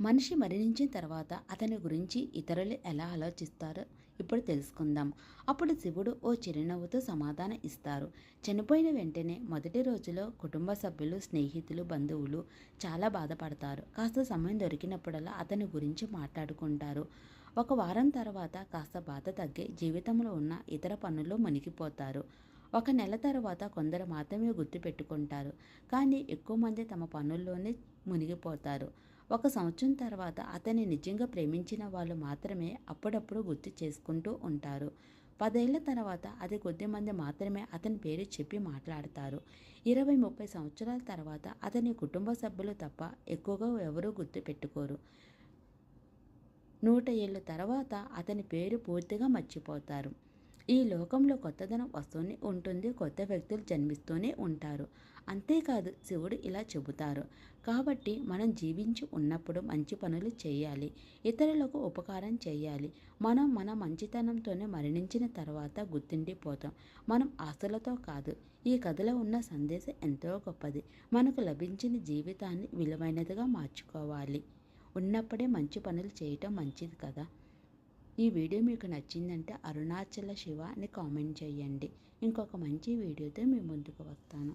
మనిషి మరణించిన తర్వాత అతని గురించి ఇతరులు ఎలా ఆలోచిస్తారో ఇప్పుడు తెలుసుకుందాం. అప్పుడు శివుడు ఓ చిరునవ్వుతో సమాధానం ఇస్తారు. చనిపోయిన వెంటనే మొదటి రోజులో కుటుంబ సభ్యులు స్నేహితులు బంధువులు చాలా బాధపడతారు. కాస్త సమయం దొరికినప్పుడల్లా అతని గురించి మాట్లాడుకుంటారు. ఒక వారం తర్వాత కాస్త బాధ తగ్గి జీవితంలో ఉన్న ఇతర పనుల్లో మునిగిపోతారు. ఒక నెల తర్వాత కొందరు మాత్రమే గుర్తుపెట్టుకుంటారు. కానీ ఎక్కువ మంది తమ పనుల్లోనే మునిగిపోతారు. ఒక సంవత్సరం తర్వాత అతన్ని నిజంగా ప్రేమించిన వాళ్ళు మాత్రమే అప్పుడప్పుడు గుర్తు చేసుకుంటూ ఉంటారు. పదేళ్ళ తర్వాత అది కొద్దిమంది మాత్రమే అతని పేరు చెప్పి మాట్లాడతారు. ఇరవై ముప్పై సంవత్సరాల తర్వాత అతని కుటుంబ సభ్యులు తప్ప ఎక్కువగా ఎవరూ గుర్తు పెట్టుకోరు. నూట ఏళ్ళ తర్వాత అతని పేరు పూర్తిగా మర్చిపోతారు. ఈ లోకంలో కొత్తదనం వస్తూనే ఉంటుంది కొత్త వ్యక్తులు జన్మిస్తూనే ఉంటారు. అంతేకాదు శివుడు ఇలా చెబుతారు. కాబట్టి మనం జీవించి ఉన్నప్పుడు మంచి పనులు చేయాలి ఇతరులకు ఉపకారం చేయాలి. మనం మన మంచితనంతోనే మరణించిన తర్వాత గుర్తుండిపోతాం. మనం ఆస్తులతో కాదు ఈ కథలో ఉన్న సందేశం ఎంతో గొప్పది. మనకు లభించిన జీవితాన్ని విలువైనదిగా మార్చుకోవాలి. ఉన్నప్పుడే మంచి పనులు చేయటం మంచిది కదా. ఈ వీడియో మీకు నచ్చిందంటే అరుణాచల శివ అని కామెంట్ చేయండి. ఇంకొక మంచి వీడియోతో మీ ముందుకు వస్తాను.